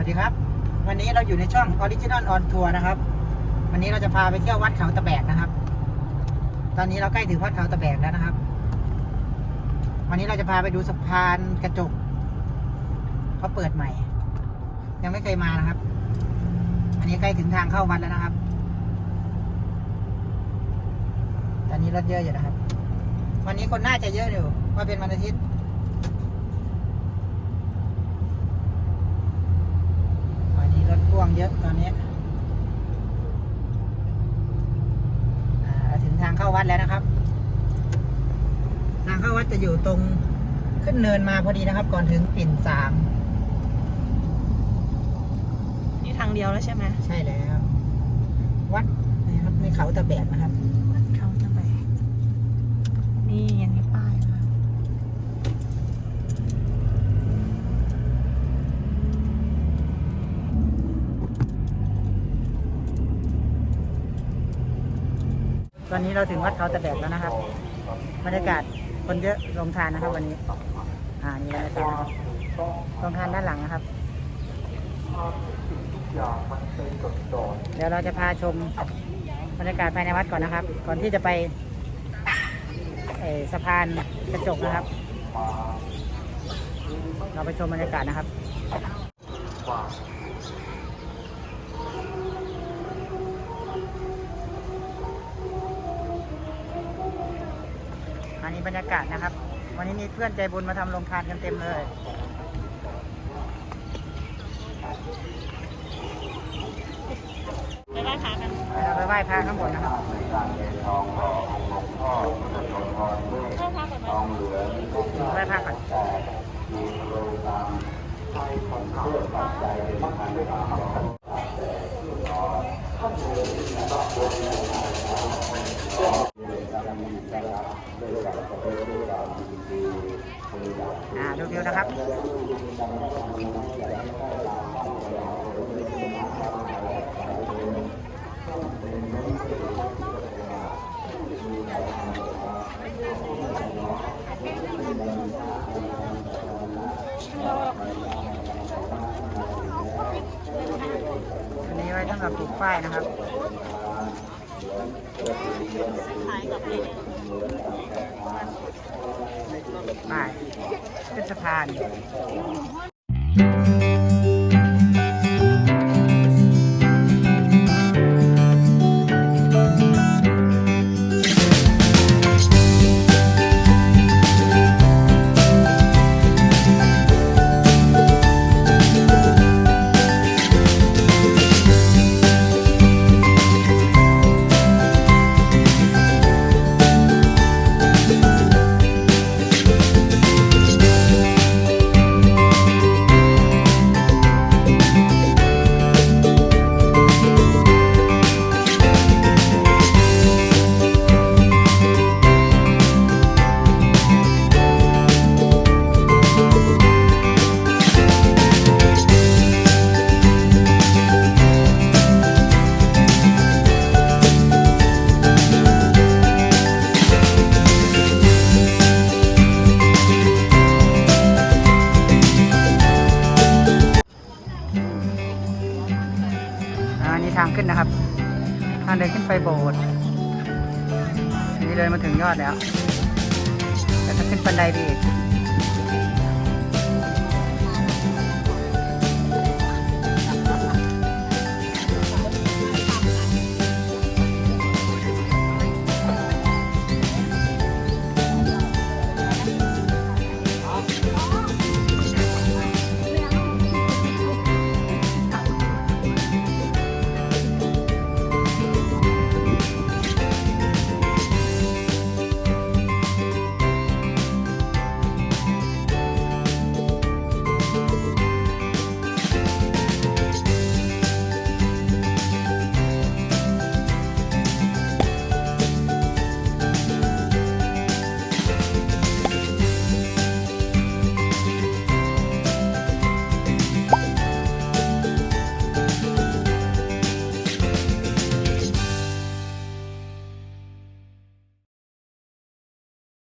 วัสดีครับ วันนี้เราอยู่ในช่อง Original on Tour นะครับ วันนี้เราจะพาไปเที่ยววัดเขาตะแบกนะครับ ตอนนี้เราใกล้ถึงวัดเขาตะแบกแล้วนะครับ วันนี้เราจะพาไปดูสะพานกระจกเขาเปิดใหม่ ยังไม่เคยมานะครับ อันนี้ใกล้ถึงทางเข้าวัดแล้วนะครับ ตอนนี้รถเยอะอยู่นะครับ วันนี้คนน่าจะเยอะอยู่เพราะเป็นวันอาทิตย์ วัน นี้รถพ่วงเยอะตอนนี้อ่าถึงทางเข้าวัดแล้วนะครับ ทางเข้าวัดจะอยู่ตรงขึ้นเนินมาพอดีนะครับ ก่อนถึงปิ่นสามนี่ทางเดียวแล้วใช่ไหมใช่แล้ว วัดนะครับในเขาตะแบกนะครับเขาจะไปนี่อันนี้ป้ายนะ ตอนนี้เราถึงวัดเขาตะแบกแล้วนะครับ บรรยากาศคนเยอะโรงทานนะครับวันนี้ อ่า นี่บรรยากาศนะครับโรงทานด้านหลังนะครับ เดี๋ยวเราจะพาชมบรรยากาศภายในวัดก่อนนะครับ ก่อนที่จะไปสะพานกระจกนะครับ เราไปชมบรรยากาศนะครับ มีบรรยากาศนะครับ วันนี้มีเพื่อนใจบุญมาทำโรงทานกันเต็มเลยไปไหว้พระกันเราไปไหว้พระข้างบนนะครับเข้พระก่อนไหมไหว้พระก่อน อ่าดูวิวนะครับอันนี้ไว้สำหรับปลูกฝ้ายนะครับ ไปเป็นสะพาน ขึ้นนะครับ ทางเดินขึ้นไปโบสถ์นี่เลยมาถึงยอดแล้ว แต่ถ้าขึ้นบันไดไปอีก